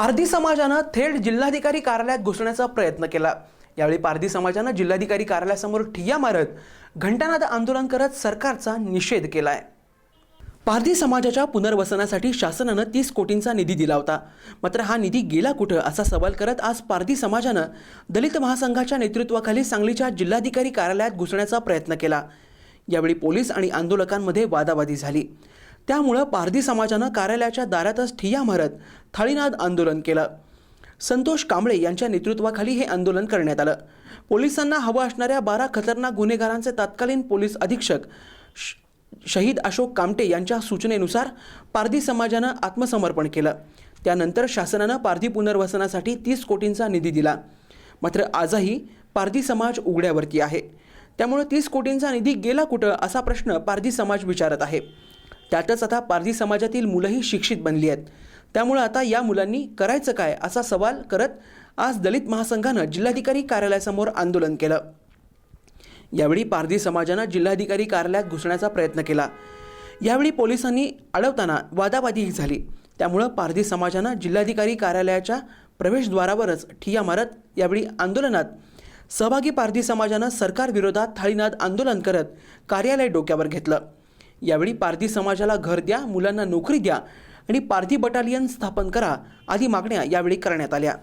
पारधी समाजानं थेट जिल्हाधिकारी कार्यालयात घुसण्याचा प्रयत्न केला. यावेळी पारधी समाजानं जिल्हाधिकारी कार्यालयासमोर ठिय्या मारत घंटानाद आंदोलन करत सरकारचा निषेध केला आहे पारधी समाजाच्या पुनर्वसनासाठी शासनानं तीस कोटींचा निधी दिला होता. मात्र हा निधी गेला कुठं असा सवाल करत आज पारधी समाजानं दलित महासंघाच्या नेतृत्वाखाली सांगलीच्या जिल्हाधिकारी कार्यालयात घुसण्याचा प्रयत्न केला. यावेळी पोलीस आणि आंदोलकांमध्ये वादावादी झाली. त्यामुळं पारधी समाजानं कार्यालयाच्या दारातच ठिय्या मारत थाळीनाद आंदोलन केलं. संतोष कांबळे यांच्या नेतृत्वाखाली हे आंदोलन करण्यात आलं. पोलिसांना हवं असणाऱ्या बारा खतरनाक गुन्हेगारांचे तत्कालीन पोलीस अधीक्षक श- शहीद अशोक कामटे यांच्या सूचनेनुसार पारधी समाजानं आत्मसमर्पण केलं. त्यानंतर शासनानं पारधी पुनर्वसनासाठी तीस कोटींचा निधी दिला. मात्र आजही पारधी समाज उघड्यावरती आहे. त्यामुळे तीस कोटींचा निधी गेला कुठं असा प्रश्न पारधी समाज विचारत आहे. त्यातच आता पारधी समाजातील मुलंही शिक्षित बनली आहेत. त्यामुळं आता या मुलांनी करायचं काय असा सवाल करत आज दलित महासंघानं जिल्हाधिकारी कार्यालयासमोर आंदोलन केलं. यावेळी पारधी समाजानं जिल्हाधिकारी कार्यालयात घुसण्याचा प्रयत्न केला. यावेळी पोलिसांनी अडवताना वादावादीही झाली. त्यामुळं पारधी समाजानं जिल्हाधिकारी कार्यालयाच्या प्रवेशद्वारावरच ठिया मारत यावेळी आंदोलनात सहभागी पारधी समाजानं सरकारविरोधात थाळीनाद आंदोलन करत कार्यालय डोक्यावर घेतलं. यावेळी पारधी समाजाला घर द्या मुलांना नोकरी द्या आणि पारधी बटालियन स्थापन करा आदी मागण्या यावेळी करण्यात आल्या.